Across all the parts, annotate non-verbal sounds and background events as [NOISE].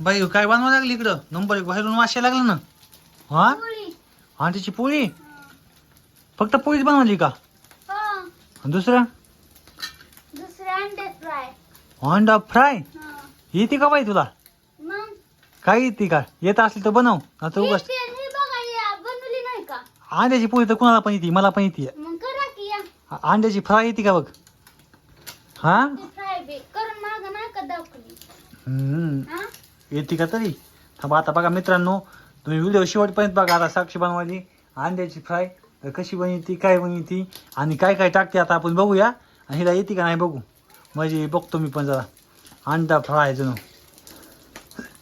बाई काय बनवावं लागली इकडं? नंबर एक बाहेरून वाशायला लागलं ना. हा? पोळी. अंड्याची पोळी? फक्त पोळीच बनवली का? हो. आणि दुसरं? दुसरे अंडे फ्राय. हा. येते का बाई तुला? काय येते का? येत असली तर बनव आता हे उगाच. हे अंड्याची पोळी तर कुणाला पण येते मला पण येते. अंड्याची फ्राय येते का बघ? हा? हम्म. येते का तरी? थांबा आता बघा मित्रांनो तुम्ही व्हिडिओ शेवटपर्यंत बघा आता साक्षी बनवायची अंड्याची फ्राय तर कशी बनवती काय बनवती आणि काय काय टाकते आता आपण बघूया. आणि हिला येते का नाही बघू? म्हणजे बघतो मी पण जरा. अंडा फ्राय जणू.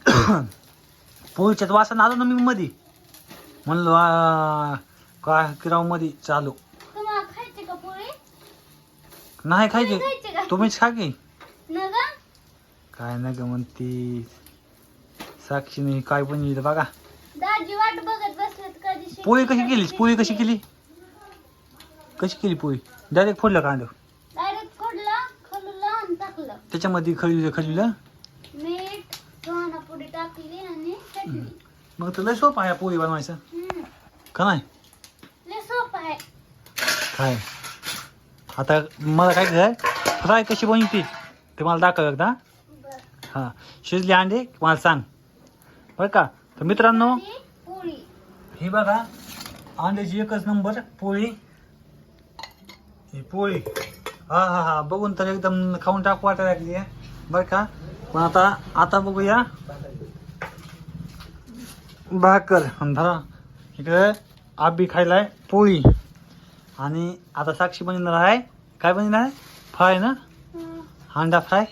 [COUGHS] पोळीच्यात वासन आलो ना मी मध्ये म्हणलो काय किरावमध्ये चालू. का नाही खायचे. का? तुम्हीच खा की. न गा काय नाही का म्हणती? साक्षीने काय बनविलं बघा. दाजी वाट बघत बसलेत कधी पोळी कशी केली पोळी कशी केली? कशी केली पोळी? डायरेक्ट फोडलं कांदा डायरेक्ट फोडलं खलुलं आणि टाकलं. त्याच्यामध्ये खळीलं खळीलं मीठ सुहाणा पुडी टाकली आणि चटणी. मग तर लय सोपं आहे पोळी बनवायचं. हम्म. का नाही? लय सोपं आहे. काय? आता मला काय काय फ्राय कशी बनवते ते मला दाखव एकदा. बर. हां. शिजले अंडे मला सांग. बरं का? तर मित्रांनो ही बघा अंड्याची एकच नंबर पोळी. ही पोळी. हा हा हा बघून तर एकदम खाऊन टाकू वाटायला लागली आहे. बरं का? पण आता आता बघूया. भाकर. धरा. इकडे आबी खायलाय पोळी. आणि आता साक्षी बनवणार आहे. काय बनवणार आहे? फ्राय ना? हं. अंडा फ्राय.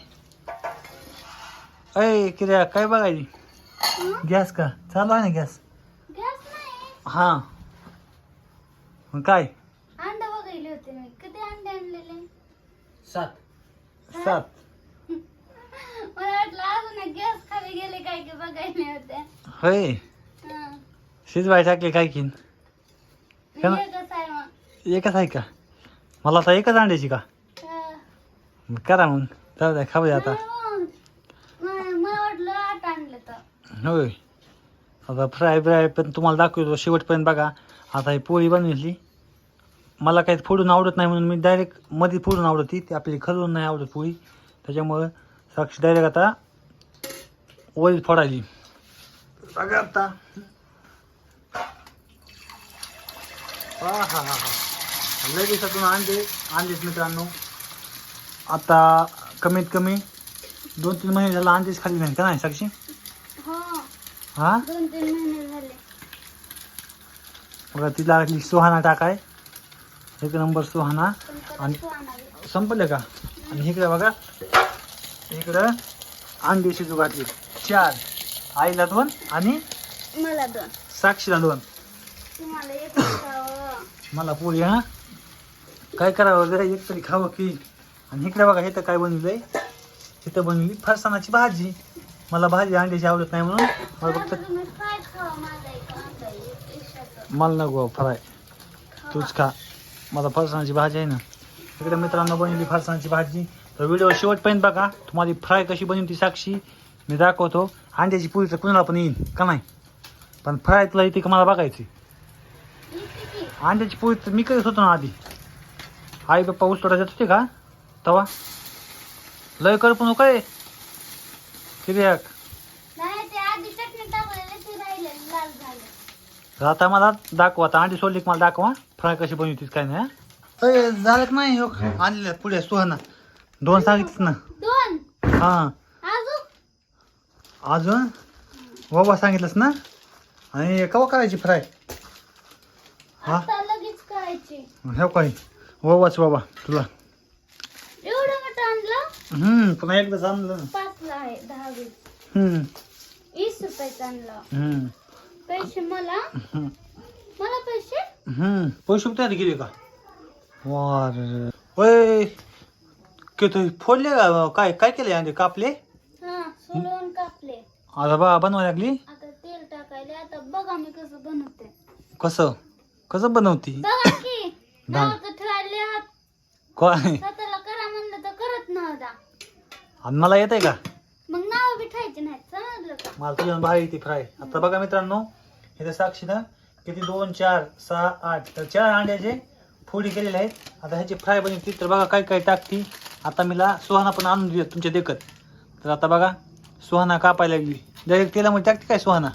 अय किर्या काय बघायची? गॅस का? चालू आहे ना गॅस? गॅस नाही. हां. मग काय? अंडे बघायले होते मी. अंडे आणलेले? सात. सात? [LAUGHS] मला वाटलं अजून गॅस खाली गेले काय की बघायले होते होय. हं. शिजवाय टाकले काय की? का ना? एकच आहे मग. एकच आहे का? मला आता एकच अंड्याची का? हं. मग करा मग. जाऊ द्या खाऊ द्या आता नाही मग. नाही, मला वाटलं आठ आणले तर होय. आता फ्राय फ्राय पण तुम्हाला दाखवतो शेवटपर्यंत बघा. आता ही पोळी बनवली. मला काही फोडून आवडत नाही म्हणून मी डायरेक्टमध्ये फोडून आवडती ती आपली खलून नाही आवडत पोळी. त्याच्यामुळं साक्षी डायरेक्ट आता वरील फोडायली बघा आता. हा हा हा हा लय दिवसातून अंडे अंडेच मित्रांनो. आता कमीत कमी दोन तीन महिने झाला आणलेच खाली नाही का नाही साक्षी? हा? दोन तीन महिने झाले. बघा तिला लागली सुहाना टाकाय. एक नंबर सुहाना. पण परत आणि- तू आणावी. संपले का? आणि इकडे बघा. इकडं अंडी शिजू घातली. चार. आईला दोन आणि मला दोन. साक्षीला दोन. तुम्हाला एक खावं. मला पोळी हा? काय करावं जरा एक तरी खावं की. आणि इकडे बघा इथं काय बनवलंय? इथं बनवली फरसाणाची भाजी. मला भाजी अंड्याची आवडत नाही म्हणून मला फक्त फ्राय मला नको फ्राय तूच खा. मला फरसाणाची भाजी आहे ना. इकडे मित्रांनो बनवली फरसाणाची भाजी. तर व्हिडिओ शेवटपर्यंत बघा. तुम्हाला फ्राय कशी बनवून ती साक्षी मी दाखवतो. अंड्याची पोळी तर कुणाला पण येईल का नाही? पण फ्राय तुला येते का मला बघायची अंड्याची पोळी तर मी करत होतो ना आधी. आई बाप्पा उलटोडा जात होते का? तवा? लय कर पण हो काय? किती नाही ते आधी चटणी टाकलेली ते राहिले लाल झाले. आता मला दाखवा आता अंडी सोडली की मला दाखवा. फ्राय कशी बनवतीस काय नाही हा? अय, झालं का नाही हो आणलेल्या पुढे सुहाना. दोन सांगितलीस ना. दोन? हां. अजून? अजून? बाबा सांगितलंस ना? आणि कवा करायची फ्राय? हा? आता लगेच करायची. हे काय? बाबाच बाबा तुला. एवढं मोठं आणलं? हम्म पुन्हा एकदाच आणलं ना. आहे दहा वीस हम्म. वीस रुपयाचं आणलं हम्म. पैसे मला? हम्म. मला पैसे? हम्म. पैसे तयारी केली का? वार फोडले का? काय काय केले अंडे कापले? हा सोलून कापले. आता बा बनवायला लागली? आता तेल टाकायले. आता बघा मी कसं बनवते. कसं? कसं बनवती? बघा की नाव तर ठेवायले हात काय? स्वतःला करा म्हणलं तर करत नव्हता. आणि मला येत आहे का? मग समजलं समजलं का? मला तुझ्या भारी येते फ्राय. आता बघा मित्रांनो इथे साक्षी ना किती दोन चार सहा आठ तर चार अंड्याचे फोडी केलेले आहेत. आता ह्याची फ्राय बनवते तर बघा काय काय टाकती. आता मला सुहाना पण आणून दिली तुमच्या देखत. तर आता बघा सुहाना कापायला लागली. डायरेक्ट तेलामध्ये टाकते काय सुहाना?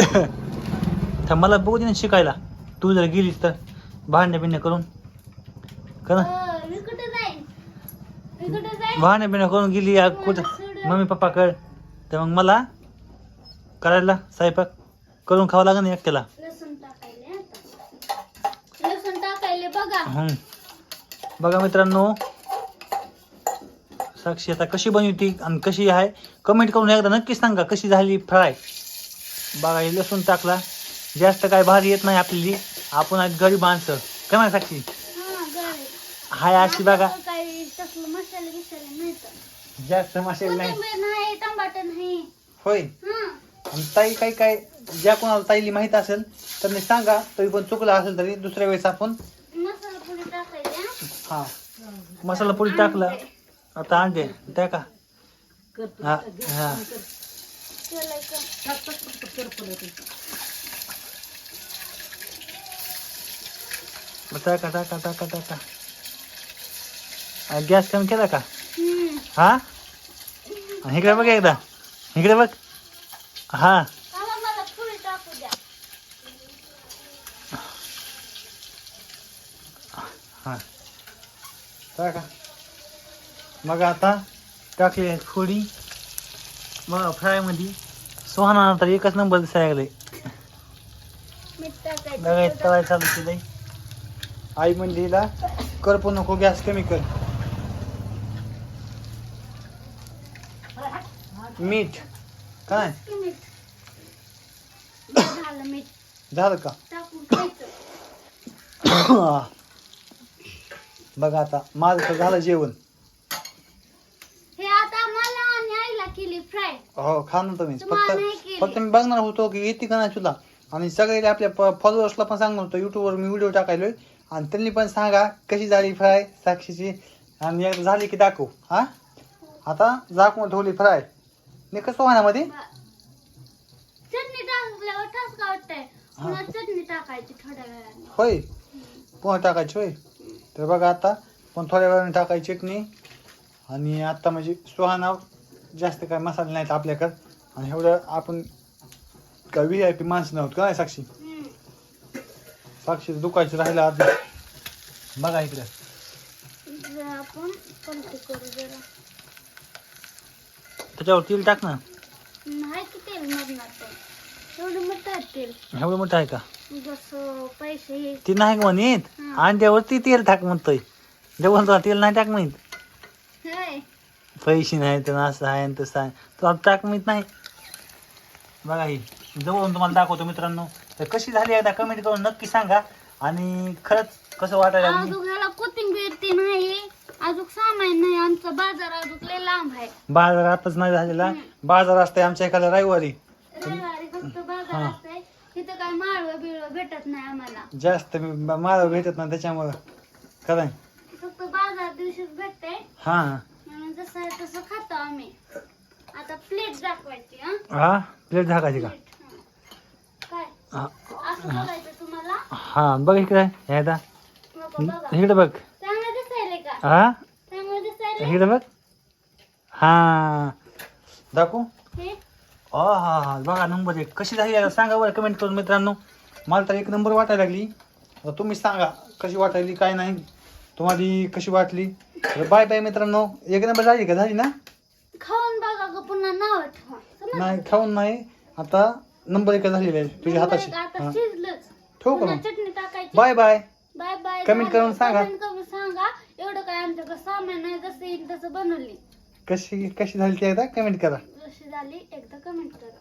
[COUGHS] तर मला बघू दे ना शिकायला. तू जर गेलीस तर भांड्या बिंड्या करून. कर. ना अं, मी कुठे जाईन? मी कुठे जाईन? भांड्या बिंड्या करून गेली या कुठं? मम्मी पप्पा कळ तर मग मला करायला स्वयंपाक करून खावं लागेल ना एकट्याला. लसूण टाकायले आता. लसूण टाकायले बघा. हम्म. बघा मित्रांनो साक्षी आता कशी बनवती आणि कशी आहे? कमेंट करून एकदा नक्की सांगा कशी झाली फ्राय. बघा हे लसूण टाकला. जास्त काय भारी येत नाही आपली आपण आज गरीब माणसं. काय म्हणा साक्षी? हा हाय अशी बघा काही तसलं मसाले बिसाले नाही तर जास्त मसाले नाही. कोथिंबीर नाही? टमाटर नाही. होय. हा. आणि ताई काही काय ज्या कोणाला ताईली माहीत असेल तर मी सांगा तरी पण चुकलं असेल तरी दुसऱ्या वेळेस आपण मसाला पुढे टाकायचे हा. हा. मसाला पुढे टाकला. आता अंडे त्या का? हा हा. केलाय का? मग टाका टाका टाका टाका. गॅस कमी केला का. हा? इकडे बघ एकदा. इकडे बघ. हा. टाकू हा. मग आता टाकली फोडी. मग फ्रायमध्ये. सुहाना तर एकच नंबर दिसायला लागले. मीठ टाकायचं. बघा तवाय चालू केलंय. आई म्हणली हिला करपू नको गॅस कमी कर. मीठ. काय? झालं मीठ झालं का? टाकून खायचं बघा आता माझं तर झालं जेवण. हे आता मला आणि आईला केली फ्राय हो खा ना तुम्ही. तुम्हाला नाही फक्त केली. फक्त मी बघणार होतो की येते का नाही तुला. आणि सगळे आपल्या फॉलोअर्सला पण सांगणार होतो. युट्यूबवर मी व्हिडिओ टाकायलोय आणि त्यांनी पण सांगा कशी झाली फ्राय साक्षीची. आणि एकदा झाली की दाखव. हा? आता झाकून ठेवली फ्राय नाही कसं वाहण्यामध्ये चटणी टाकल्यावर ठसका वाटतंय. पुन्हा चटणी टाकायची थोड्या वेळाने. होय? पुन्हा टाकायची होय? तर बघा आता पण थोड्या वेळाने टाकायची चटणी. आणि आता म्हणजे सुहाना जास्त काय मसाले नाहीत आपल्याकडं. आणि एवढं आपण काय व्ही आय पी माणसं नव्हतं का नाही साक्षी. साक्षी दुखायचं राहिलं आधी. बघा इकडे आपण पलटी करू जरा. त्याच्यावर तेल टाक ना. नाही की तेल मरणार पण एवढं मोठं आहे तेल. एवढं मोठं आहे का? जसं पैसे ती नाही म्हणत? हं. अंड्यावरती तेल टाक म्हणतोय. जेवण तुला तेल नाही टाक म्हणत? होय. पैसे नाही तर असं आहे आणि तसं आहे. तुला टाक म्हणत नाही? बघा ही जवळून तुम्हाला दाखवतो मित्रांनो. तर कशी झाली एकदा कमेंट करून नक्की सांगा. आणि खरंच कसं वाटायला लागली कोथिंबीर ती नाही. अजून सामान नाही आमचा बाजार अजून लय लांब आहे. बाजार आताच नाही झालेला. बाजार असते आमच्या एखाद्या रविवारी. रविवारी फक्त बाजार. असते तिथं काय माळव बिळव भेटत नाही आम्हाला. जास्त मला भेटत नाही त्याच्यामुळं. खरं आहे. फक्त बाजार दिवशीच भेटते हां. म्हणून जसं आहे तसं खातो आम्ही. आता प्लेट दाखवायची हा? हा? प्लेट झाकायची का? प्लेट हा. काय? हा. असं बघायचं तुम्हाला? हा बघ इकडे. हे नको बघा. इकडे बघ. हा? इकडे बघ. हा. दाखवू. हे? हा हा बघा नंबर एक. कशी झाली आता सांगा बरं कमेंट करून मित्रांनो. मला तर एक नंबर वाटायला लागली. आता तुम्ही सांगा कशी वाटायली काय नाही. तुम्हाला कशी वाटली? तर बाय बाय मित्रांनो. एक नंबर झाली का? झाली ना? खाऊन बघा पुन्हा नाव ठेवा. समजलं? नाही खाऊन नाही. आता नंबर एक झालेली आहे तुझ्या हाताशी. ठेवू का bye bye bye bye. Comment करून सांगा. एवढं काय आमच्याकडे सामान नाही जसं येईल तसं बनवली. कशी कशी झाली ती एकदा? कमेंट करा. जशी झाली एकदा कमेंट करा.